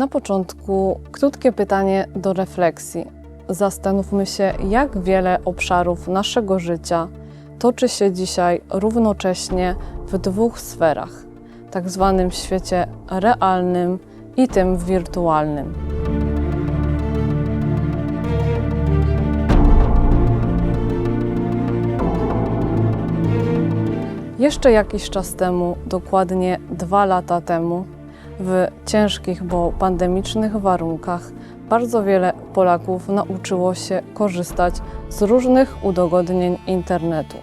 Na początku krótkie pytanie do refleksji. Zastanówmy się, jak wiele obszarów naszego życia toczy się dzisiaj równocześnie w dwóch sferach tak zwanym świecie realnym i tym wirtualnym. Jeszcze jakiś czas temu, dokładnie dwa lata temu, w ciężkich, bo pandemicznych warunkach, bardzo wiele Polaków nauczyło się korzystać z różnych udogodnień internetu.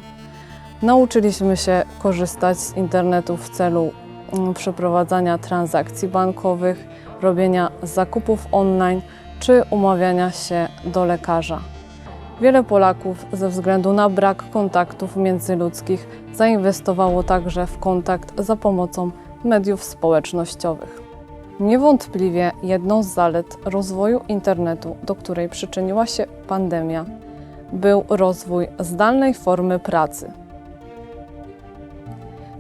Nauczyliśmy się korzystać z internetu w celu mm, przeprowadzania transakcji bankowych, robienia zakupów online czy umawiania się do lekarza. Wiele Polaków ze względu na brak kontaktów międzyludzkich zainwestowało także w kontakt za pomocą mediów społecznościowych. Niewątpliwie jedną z zalet rozwoju internetu, do której przyczyniła się pandemia, był rozwój zdalnej formy pracy.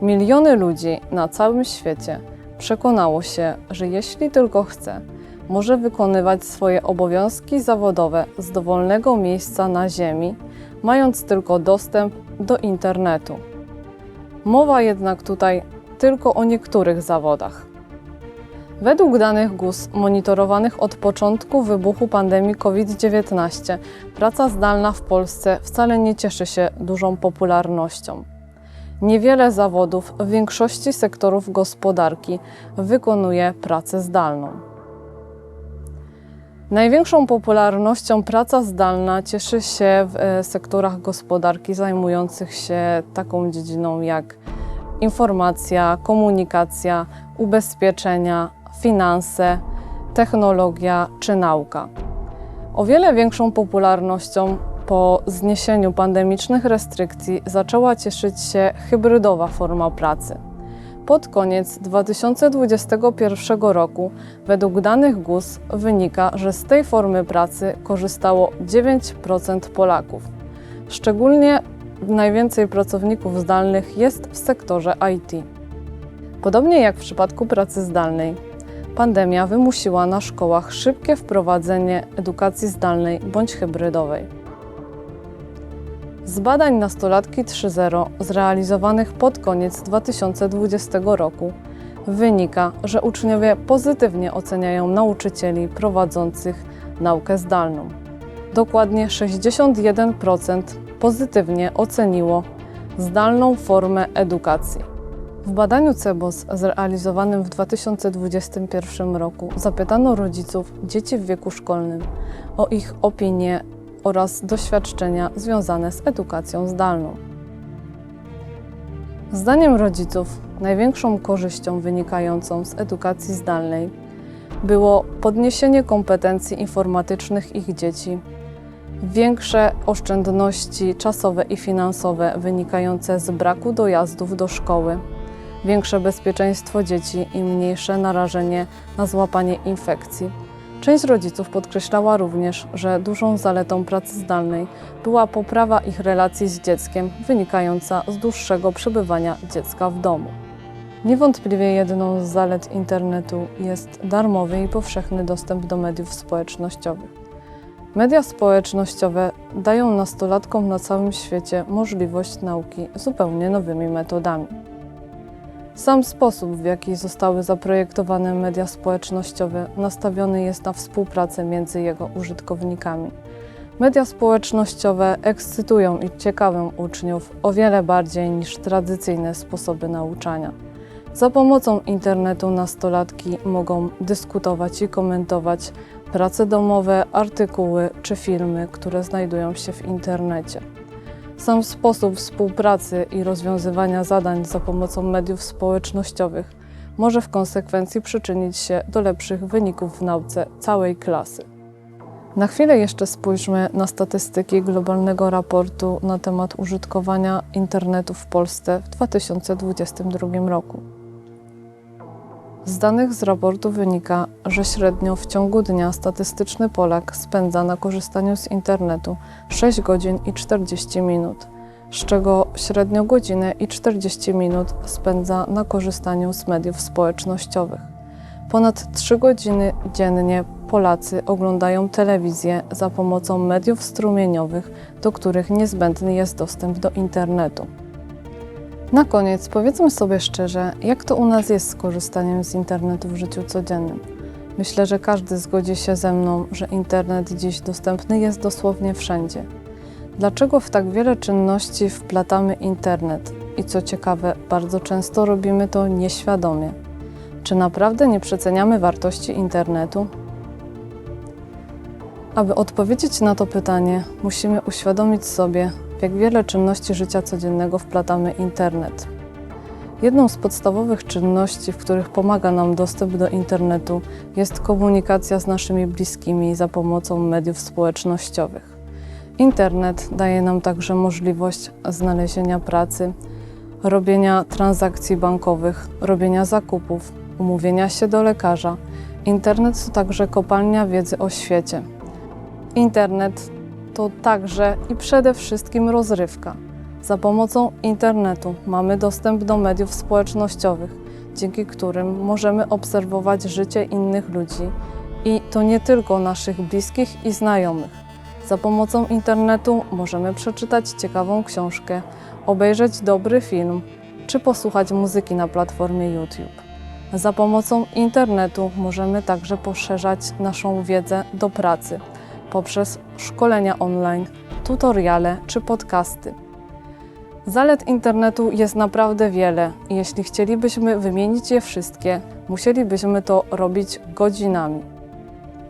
Miliony ludzi na całym świecie przekonało się, że jeśli tylko chce, może wykonywać swoje obowiązki zawodowe z dowolnego miejsca na Ziemi, mając tylko dostęp do internetu. Mowa jednak tutaj tylko o niektórych zawodach. Według danych GUS monitorowanych od początku wybuchu pandemii COVID-19, praca zdalna w Polsce wcale nie cieszy się dużą popularnością. Niewiele zawodów w większości sektorów gospodarki wykonuje pracę zdalną. Największą popularnością praca zdalna cieszy się w e, sektorach gospodarki zajmujących się taką dziedziną jak informacja, komunikacja, ubezpieczenia, finanse, technologia czy nauka. O wiele większą popularnością po zniesieniu pandemicznych restrykcji zaczęła cieszyć się hybrydowa forma pracy. Pod koniec 2021 roku, według danych GUS, wynika, że z tej formy pracy korzystało 9% Polaków. Szczególnie najwięcej pracowników zdalnych jest w sektorze IT. Podobnie jak w przypadku pracy zdalnej, pandemia wymusiła na szkołach szybkie wprowadzenie edukacji zdalnej bądź hybrydowej. Z badań nastolatki 3.0 zrealizowanych pod koniec 2020 roku wynika, że uczniowie pozytywnie oceniają nauczycieli prowadzących naukę zdalną. Dokładnie 61% pozytywnie oceniło zdalną formę edukacji. W badaniu CEBOS zrealizowanym w 2021 roku zapytano rodziców dzieci w wieku szkolnym o ich opinie oraz doświadczenia związane z edukacją zdalną. Zdaniem rodziców największą korzyścią wynikającą z edukacji zdalnej było podniesienie kompetencji informatycznych ich dzieci, większe oszczędności czasowe i finansowe wynikające z braku dojazdów do szkoły, większe bezpieczeństwo dzieci i mniejsze narażenie na złapanie infekcji Część rodziców podkreślała również, że dużą zaletą pracy zdalnej była poprawa ich relacji z dzieckiem wynikająca z dłuższego przebywania dziecka w domu. Niewątpliwie jedną z zalet internetu jest darmowy i powszechny dostęp do mediów społecznościowych. Media społecznościowe dają nastolatkom na całym świecie możliwość nauki zupełnie nowymi metodami. Sam sposób, w jaki zostały zaprojektowane media społecznościowe, nastawiony jest na współpracę między jego użytkownikami. Media społecznościowe ekscytują i ciekawią uczniów o wiele bardziej niż tradycyjne sposoby nauczania. Za pomocą internetu nastolatki mogą dyskutować i komentować prace domowe, artykuły czy filmy, które znajdują się w internecie. Sam sposób współpracy i rozwiązywania zadań za pomocą mediów społecznościowych może w konsekwencji przyczynić się do lepszych wyników w nauce całej klasy. Na chwilę jeszcze spójrzmy na statystyki globalnego raportu na temat użytkowania internetu w Polsce w 2022 roku. Z danych z raportu wynika, że średnio w ciągu dnia statystyczny Polak spędza na korzystaniu z internetu 6 godzin i 40 minut, z czego średnio godzinę i 40 minut spędza na korzystaniu z mediów społecznościowych. Ponad 3 godziny dziennie Polacy oglądają telewizję za pomocą mediów strumieniowych, do których niezbędny jest dostęp do internetu. Na koniec powiedzmy sobie szczerze, jak to u nas jest z korzystaniem z internetu w życiu codziennym. Myślę, że każdy zgodzi się ze mną, że internet dziś dostępny jest dosłownie wszędzie. Dlaczego w tak wiele czynności wplatamy internet? I co ciekawe, bardzo często robimy to nieświadomie. Czy naprawdę nie przeceniamy wartości internetu? Aby odpowiedzieć na to pytanie, musimy uświadomić sobie, jak wiele czynności życia codziennego wplatamy internet. Jedną z podstawowych czynności, w których pomaga nam dostęp do internetu, jest komunikacja z naszymi bliskimi za pomocą mediów społecznościowych. Internet daje nam także możliwość znalezienia pracy, robienia transakcji bankowych, robienia zakupów, umówienia się do lekarza. Internet to także kopalnia wiedzy o świecie. Internet to także i przede wszystkim rozrywka. Za pomocą internetu mamy dostęp do mediów społecznościowych, dzięki którym możemy obserwować życie innych ludzi i to nie tylko naszych bliskich i znajomych. Za pomocą internetu możemy przeczytać ciekawą książkę, obejrzeć dobry film czy posłuchać muzyki na platformie YouTube. Za pomocą internetu możemy także poszerzać naszą wiedzę do pracy poprzez szkolenia online, tutoriale czy podcasty. Zalet internetu jest naprawdę wiele i jeśli chcielibyśmy wymienić je wszystkie, musielibyśmy to robić godzinami.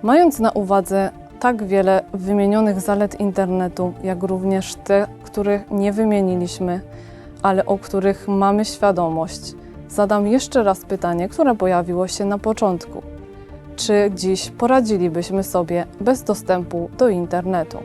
Mając na uwadze tak wiele wymienionych zalet internetu, jak również te, których nie wymieniliśmy, ale o których mamy świadomość, zadam jeszcze raz pytanie, które pojawiło się na początku. Czy dziś poradzilibyśmy sobie bez dostępu do internetu?